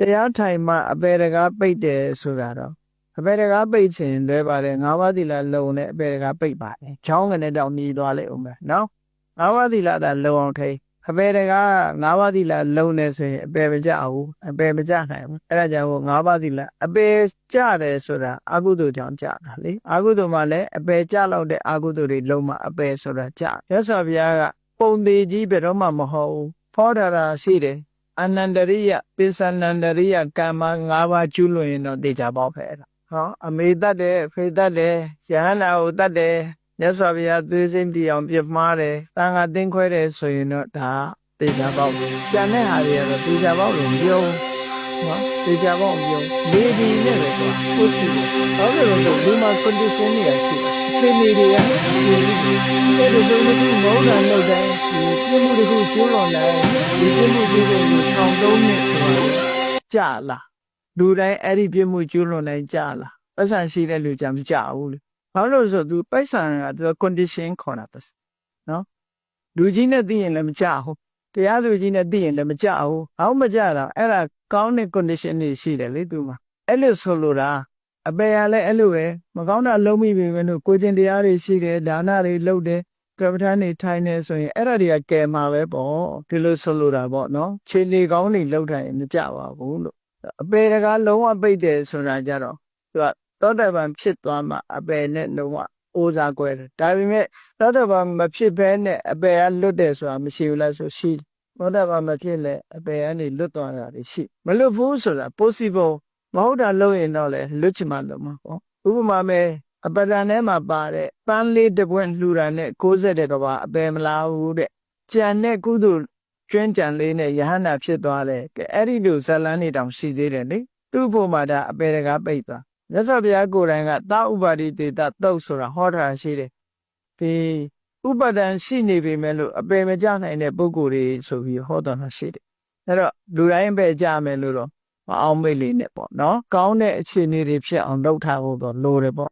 တရားထိုင်မှအပေတကားပိတ်တယ်ဆိုတာတော့အပေတကားပိတ်ခြင်းလွဲပါတယ်ငါးပါးသီလလုံနဲ့အပေတကားပိတ်ပါတယ်ချောင်းကနေတော့หนีသွားလိုက်အောင်ပဲနော်ငါးပါးသီလသာလုံအောင်ထိအပေတကားငါးပါးသီလလုံနေဆိုရင်အပေမကြဘူးအပေမကြနိုင်ဘူးအဲ့ဒါကြောင့်ငါးပါးသီလအပေကြတယ်ဆိုတာအကုသိုလ်ကြောင့်ကြတာလေအကုသိုလ်မှလည်းအပေကြလောက်တဲ့အကုသိုလ်တွေလုံမှအပေဆိုတာကြရသော်ဘုရားကပုံသေးကြီးဘယ်တော့မှမဟုတ်ဘူးဖောတာတာရှိတယ် အနန္တရိယပိဿနန္တရိယကမ္မ၅ပါးကျူးလွန်ရင်တော့တေချာပေါက်ဖဲတာဟောအမေတတ်တယ်ဖေတတ်တယ်ယဟန္တာကိုတတ်တယ်မြတ်စွာဘုရားသွေးစိမ့်တီအောင်ပြစ်မှားတယ်တန်ခါတင်းခွဲတယ်ဆိုရင်တော့ဒါတေချာပေါက်ကျန်တဲ့ဟာတွေကတော့တေချာပေါက်လို့မပြောဘူးနော်တေချာပေါက်မပြောလေဒီနဲ့ပဲကွာကိုရှိတယ်ဘာလို့လဲဆိုဒီမှာ condition တွေရှိတယ် အခြေအနေတွေကအဲ့ဒီလိုမျိုးမောင်းတာလုပ်တယ်ဒီပြမှုတစ်ခုကျိုးလွန်တယ်ဒီပြမှုကျိုးလွန်ကိုထောင်သုံးနှစ်ဆိုတော့ကြာလာလူတိုင်းအဲ့ဒီပြမှုကျိုးလွန်တိုင်းကြာလာပတ်စံရှိတဲ့လူကြမကြဘူးလေဘာလို့လဲဆိုသူပိုက်ဆံကသူ condition ခေါ်တာတနော်လူကြီးနဲ့သိရင်လည်းမကြဘူးတရားသူကြီးနဲ့သိရင်လည်းမကြဘူးအောက်မကြတာအဲ့ဒါကောင်းတဲ့ condition တွေရှိတယ်လေသူမှာအဲ့လိုဆိုလိုတာ အပေရလည်းအဲ့လိုပဲမကောင်းတာလုံးမိပြီပဲလို့ကိုကျင်တရားတွေရှိတယ်ဒါနတွေလုပ်တယ်ကပ္ပထာနေထိုင်နေဆိုရင်အဲ့ဒါတွေကကယ်မှာပဲပေါ့ဒီလိုဆိုလိုတာပေါ့နော်ခြေနေကောင်းတွေလှုပ်ထိုင်ရင်မကြပါဘူးလို့အပေတကားလုံးဝပိတ်တယ်ဆိုတာကြတော့သူကသောတပန်ဖြစ်သွားမှအပေနဲ့လုံးဝအိုးစားကွဲတယ်ဒါပေမဲ့သောတပန်မဖြစ်ဘဲနဲ့အပေကလွတ်တယ်ဆိုတာမရှိဘူးလားဆိုရှိတယ်သောတပန်မဖြစ်လဲအပေကနေလွတ်သွားတာတွေရှိမလွတ်ဘူးဆိုတာ possible မဟုတ်တာလုပ်ရင်တော့လေလွတ်ချင်မှလုပ်မှာပေါ့ဥပမာမဲ့အပဒံထဲမှာပါတဲ့ပန်းလေးတစ်ပွင့်လှူတာနဲ့60တဲ့တော့ပါအပယ်မလားဘူးတဲ့ကြံတဲ့ကုသိုလ်ကျွမ်းကြံလေးနဲ့ယဟန္တာဖြစ်သွားတယ်ကဲအဲ့ဒီလိုဇလန်းနေတောင်ရှိသေးတယ်လေသူ့ဖို့မှာဒါအပယ်တကားပိတ်သွားမြတ်စွာဘုရားကိုယ်တိုင်ကသာဥပါတိတေတတုတ်ဆိုတာဟောတာရှိတယ်ဒီဥပဒံရှိနေပေမဲ့လို့အပယ်မကြနိုင်တဲ့ပုဂ္ဂိုလ်တွေဆိုပြီးဟောတော်တာရှိတယ်အဲ့တော့လူတိုင်းပဲကြမယ်လို့တော့ မအောင်မိတ်လေးနဲ့ပေါ့နော်ကောင်းတဲ့အခြေအနေတွေဖြစ်အောင်လုပ်ထားဖို့တော့လိုတယ်ပေါ့